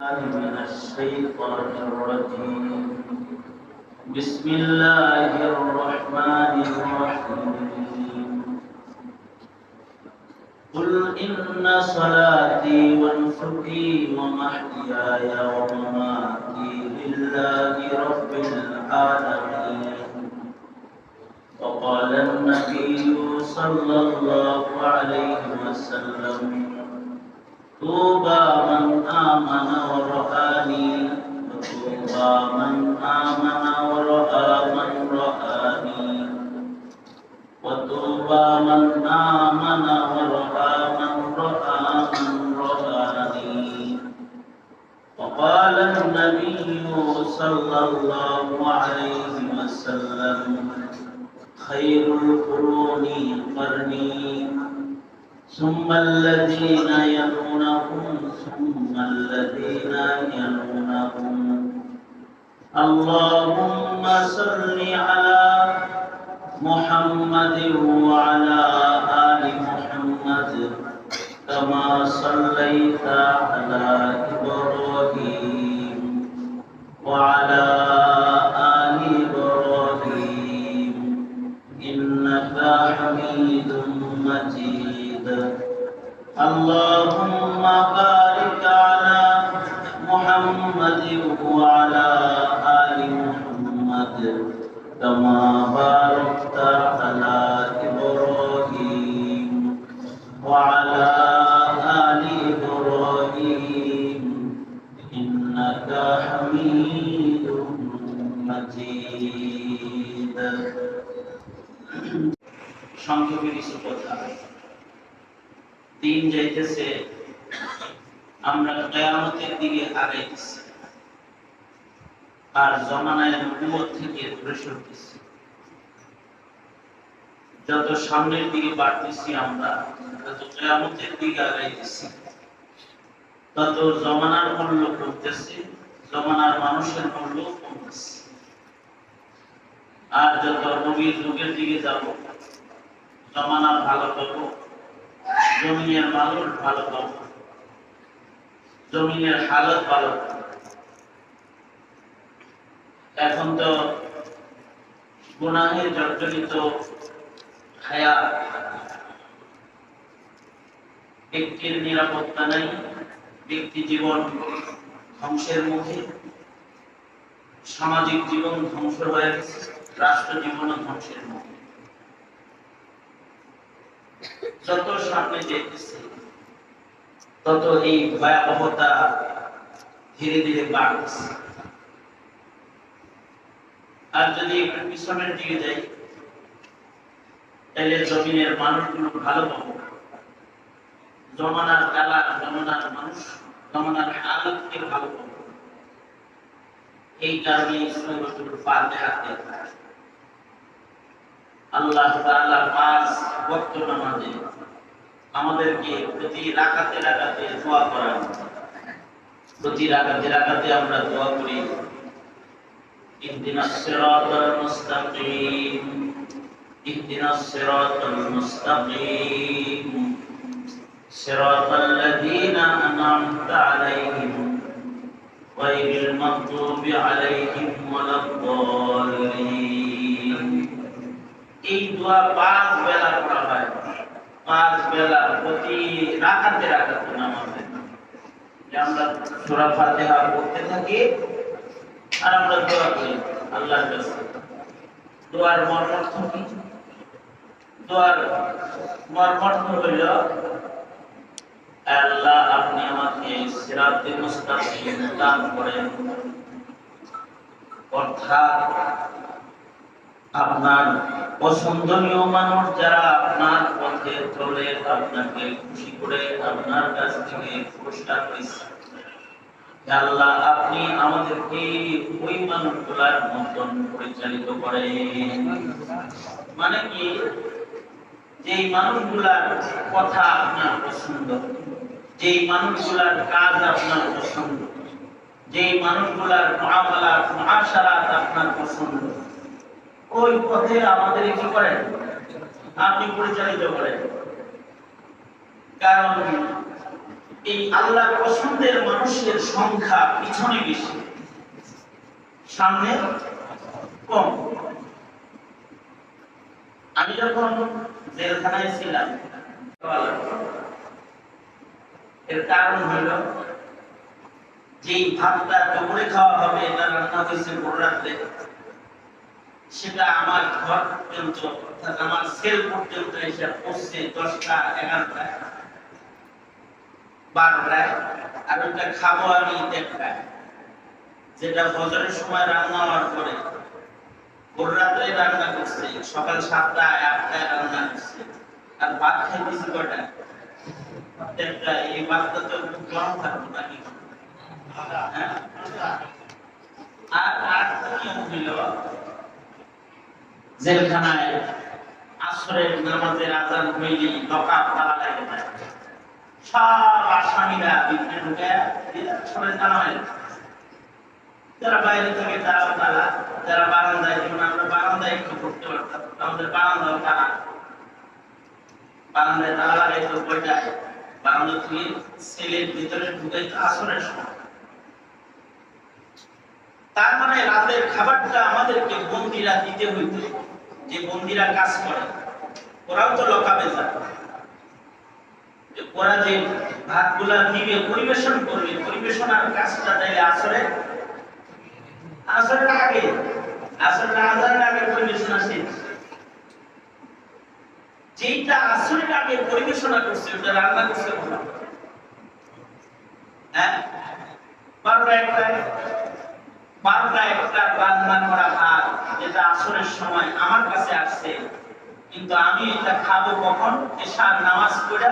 من الشيطان الرجيم. بسم الله الرحمن الرحيم. قل إن صلاتي ونسكي ومحياي ومماتي لله رب العالمين. وقال النبي صلى الله عليه وسلم طوبى آمن ورآني وطوبى من آمن ورأى من رآني وطوبى من آمن ورأى من رأى من رآني وقال النبي صلى الله عليه وسلم خير القرون قرني ثم الذين يلونهم ثم الذين يلونهم. اللهم صل على محمد وعلى آل محمد كما صليت على إبراهيم وعلى محمد وعلى آل محمد كما باركت على إبراهيم وعلى آل إبراهيم إنك حميد مجيد সংক্ষেপে কিছু কথা দিন যাইতেছে আমরা কেয়ামতের দিকে আগাইতেছি আর জমানায় নবুয়ত থেকে দূরে সরতেছি যত সামনের দিকে বাড়তেছি আমরা কেয়ামতের দিকে আগাইতেছি, তত জমানার মূল্য কমতেছে, জমানার মানুষের মূল্য কমতেছে আর যত নবীর যুগের দিকে যাব, জমানা ভালো পাবো, জমিনের মানুষ ভালো পাবো, জমিনের হালত ভালো পাবো। এখন তো গুনাহের জর্জরিত হায়া ব্যক্তির নিরাপত্তা নাই, ব্যক্তি জীবন ধ্বংসের মুখে, সামাজিক জীবন ধ্বংস হয়ে রাষ্ট্র জীবনও ধ্বংসের মুখে। যত সামনে যেতেছে তত এই ভয়াবহতা ধীরে ধীরে বাড়ছে আর যদি একটু পিছনের দিকে যাই, তাহলে জমিনের মানুষগুলো ভালো পাবো। জমানার কালা, জমানার মানুষ, জমানার হালতকে ভালো পাবো। এই কারণে সৈন্যগুলো পাতে হাতে আল্লাহ তাআলা পাঁচ ওয়াক্ত নামাজে আমাদেরকে প্রতি রাকাতে রাকাতে দোয়া করান। প্রতি রাকাতে আমরা দোয়া করি। اهدنا الصراط المستقيم اهدنا الصراط المستقيم صراط الذين أنعمت عليهم غير المغضوب عليهم ولا الضالين এই দোয়া পাঁচ বেলা পড়া হয় পাঁচ বেলা প্রতি রাখাতে রাখাতে নামাজে যে আমরা সূরা ফাতিহা পড়তে থাকি আর আমরা দোয়া করি আল্লাহর কাছে। দোয়ার মর্মার্থ কি? দোয়ার মর্মার্থ হইল, আল্লাহ আপনি আমাকে সিরাতে মুস্তাকিম দান করেন। অর্থাৎ আপনার পছন্দনীয় মানুষ যারা আপনার পথে চলে, আপনাকে খুশি করে আপনার কাছ থেকে পুরস্কার হয়েছে আল্লাহ আপনি আমাদেরকে ওই মানুষগুলার মতন পরিচালিত করেন। মানে কি? যেই মানুষগুলার কথা আপনার পছন্দ, যেই মানুষগুলার কাজ আপনার পছন্দ, যেই মানুষগুলার মহামালাত মহাসারাত আপনার পছন্দ, ওই পথে আমাদের কি করেন? আপনি পরিচালিত করেন। কারণ এই আল্লাহ পছন্দের মানুষের সংখ্যা পিছনে বেশি। সামনে কম। আমি যখন জেলখানায় ছিলাম, এর কারণ হলো যেই ভাতটা দুপুরে খাওয়া হবে, এটা রান্না হয়েছে ভোর রাত্রে, সেটা আমার ঘর পর্যন্ত অর্থাৎ আমার সেল পর্যন্ত এসে পড়ছে দশটা এগারোটায় বারোটায় আর খাব আমি যেটা সময় রান্না হওয়ার পরে। ভোর রাত্রে রান্না সকাল সাতটায় আটটায় রান্না আর ভাত হ্যাঁ? হইল জেলখানায় আসরের নামাজের আজান হইলেই লকাপ তালা লাগে যায় সব আসামিরা ভিতরে ঢুকে সবাই যারা বাইরে থেকে, তারা যারা বারান্দায় আমরা বারান্দায় একটু পারতাম। আমাদের বারান্দাও তালা বারান্দায় কয়টায়? বারান্দা সেলের ভিতরে ঢুকাইতো আসরের তার মানে রাতের খাবারটা আমাদেরকে বন্দিরা দিতে হইত। যে বন্দিরা কাজ করে, ওরাও তো লকাবে যায় ওরা যে ভাতগুলা দিবে, পরিবেশন করবে, পরিবেশনার কাজটা তাইলে আসরে? আসরের আগে, আসরের আজানের আগে পরিবেশনা শেষ। যেইটা আসরের আগে পরিবেশনা করছে ওটা রান্না করছে ওরা হ্যাঁ। বারোটা একটা বারোটা একটা রান্না করা ভাত, যেটা আসরের সময় আমার কাছে আসছে। কিন্তু আমি এটা খাব কখন? এশার নামাজ পড়ে